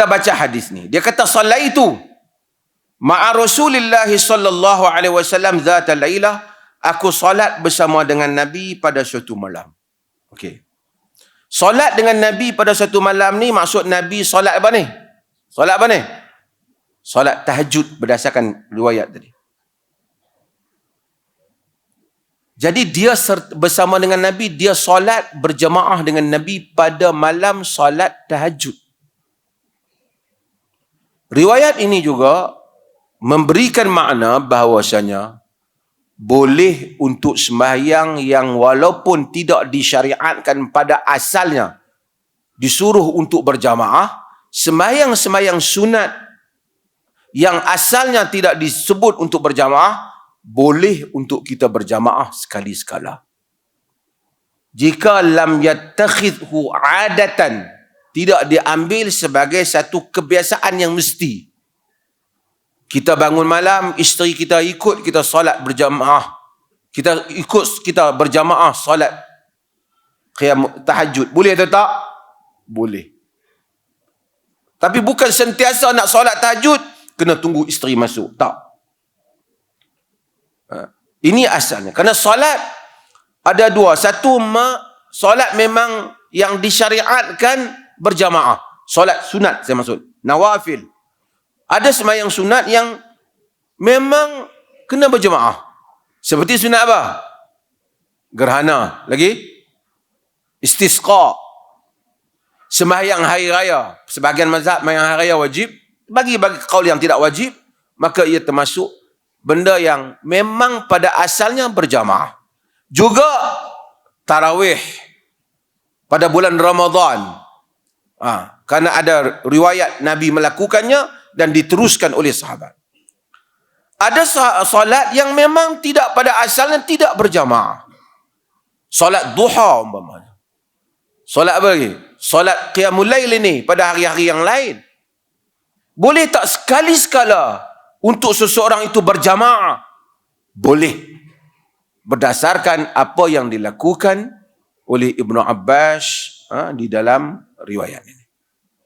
Kita baca hadis ni. Dia kata sallaitu ma'a Rasulillah sallallahu alaihi wasallam zata lailah aku solat bersama dengan Nabi pada suatu malam. Okey. Solat dengan Nabi pada suatu malam ni maksud Nabi solat apa ni? Solat apa ni? Solat tahajud berdasarkan riwayat tadi. Jadi dia bersama dengan Nabi, dia solat berjemaah dengan Nabi pada malam solat tahajud. Riwayat ini juga memberikan makna bahawasanya boleh untuk sembahyang yang walaupun tidak disyariatkan pada asalnya disuruh untuk berjamaah, sembahyang-sembahyang sunat yang asalnya tidak disebut untuk berjamaah, boleh untuk kita berjamaah sekali sekala. Jika lam yattakhidhu adatan, tidak diambil sebagai satu kebiasaan yang mesti. Kita bangun malam, isteri kita ikut kita solat berjamaah. Kita ikut kita berjamaah solat qiyam tahajud. Boleh atau tak? Boleh. Tapi bukan sentiasa nak solat tahajud, kena tunggu isteri masuk. Tak. Ha. Ini asalnya. Kerana solat ada dua. Satu, solat memang yang disyariatkan berjamaah. Solat sunat saya maksud. Nawafil. Ada semayang sunat yang memang kena berjemaah. Seperti sunat apa? Gerhana. Lagi? Istisqa. Semayang hari raya. Sebagian mazhab semayang hari raya wajib. Bagi-bagi kaul yang tidak wajib. Maka ia termasuk benda yang memang pada asalnya berjamaah. Juga tarawih pada bulan Ramadan. Ha, kerana ada riwayat Nabi melakukannya, dan diteruskan oleh sahabat. Ada solat yang memang tidak pada asalnya tidak berjamaah. Solat duha umpamanya. Solat apa lagi? Solat qiyamul lail ini pada hari-hari yang lain. Boleh tak sekali sekala untuk seseorang itu berjamaah? Boleh. Berdasarkan apa yang dilakukan oleh Ibnu Abbas ha, di dalam riwayat ini.